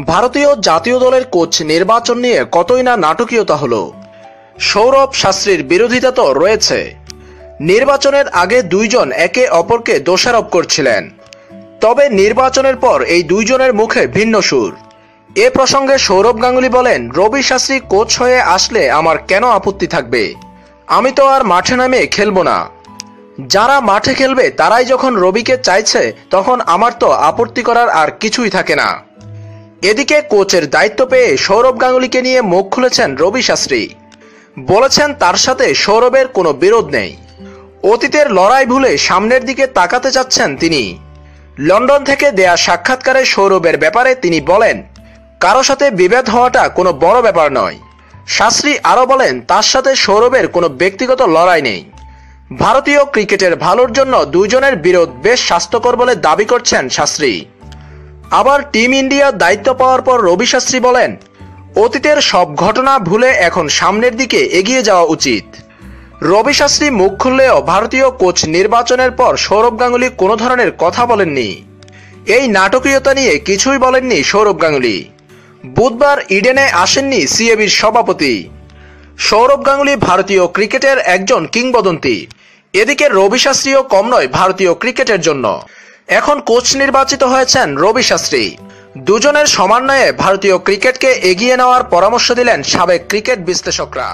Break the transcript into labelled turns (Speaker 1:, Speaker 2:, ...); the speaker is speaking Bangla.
Speaker 1: ভারতীয় জাতীয় দলের কোচ নির্বাচন নিয়ে কতই না নাটকীয়তা হলো। সৌরভ শাস্ত্রীর বিরোধিতা তো রয়েছে। নির্বাচনের আগে দুইজন একে অপরকে দোষারোপ করছিলেন। তবে নির্বাচনের পর এই দুইজনের মুখে ভিন্ন সুর। এ প্রসঙ্গে সৌরভ গাঙ্গুলি বলেন, রবি শাস্ত্রী কোচ হয়ে আসলে আমার কেন আপত্তি থাকবে? আমি তো আর মাঠে নামে খেলব না। যারা মাঠে খেলবে তারাই যখন রবিকে চাইছে, তখন আমার তো আপত্তি করার আর কিছুই থাকে না। এদিকে কোচের দায়িত্ব পেয়ে সৌরভ গাঙ্গুলিকে নিয়ে মুখ খুলেছেন রবি শাস্ত্রী। বলেছেন তার সাথে সৌরভের কোনো বিরোধ নেই। অতীতের লড়াই ভুলে সামনের দিকে তাকাতে চাচ্ছেন তিনি। লন্ডন থেকে দেয়া সাক্ষাৎকারে সৌরভের ব্যাপারে তিনি বলেন, কারও সাথে বিভেদ হওয়াটা কোনো বড় ব্যাপার নয়। শাস্ত্রী আরও বলেন, তার সাথে সৌরভের কোনো ব্যক্তিগত লড়াই নেই। ভারতীয় ক্রিকেটের ভালোর জন্য দুইজনের বিরোধ বেশ স্বাস্থ্যকর বলে দাবি করছেন শাস্ত্রী। আবার টিম ইন্ডিয়ার দায়িত্ব পাওয়ার পর রবি শাস্ত্রী বলেন, অতীতের সব ঘটনা ভুলে এখন সামনের দিকে এগিয়ে যাওয়া উচিত। রবি শাস্ত্রী মুখ খুললেও ভারতীয় কোচ নির্বাচনের পর সৌরভ গাঙ্গুলি কোনো ধরনের কথা বলেননি। এই নাটকীয়তা নিয়ে কিছুই বলেননি সৌরভ গাঙ্গুলি। বুধবার ইডেনে আসেননি সিএবির সভাপতি। সৌরভ গাঙ্গুলি ভারতীয় ক্রিকেটের একজন কিংবদন্তি। এদিকে রবি শাস্ত্রীও কম নয় ভারতীয় ক্রিকেটের জন্য। এখন কোচ নির্বাচিত হয়েছেন রবি শাস্ত্রী। দুজনের সমন্বয়ে ভারতীয় ক্রিকেটকে এগিয়ে নেওয়ার পরামর্শ দিলেন সাবেক ক্রিকেট বিশ্লেষকরা।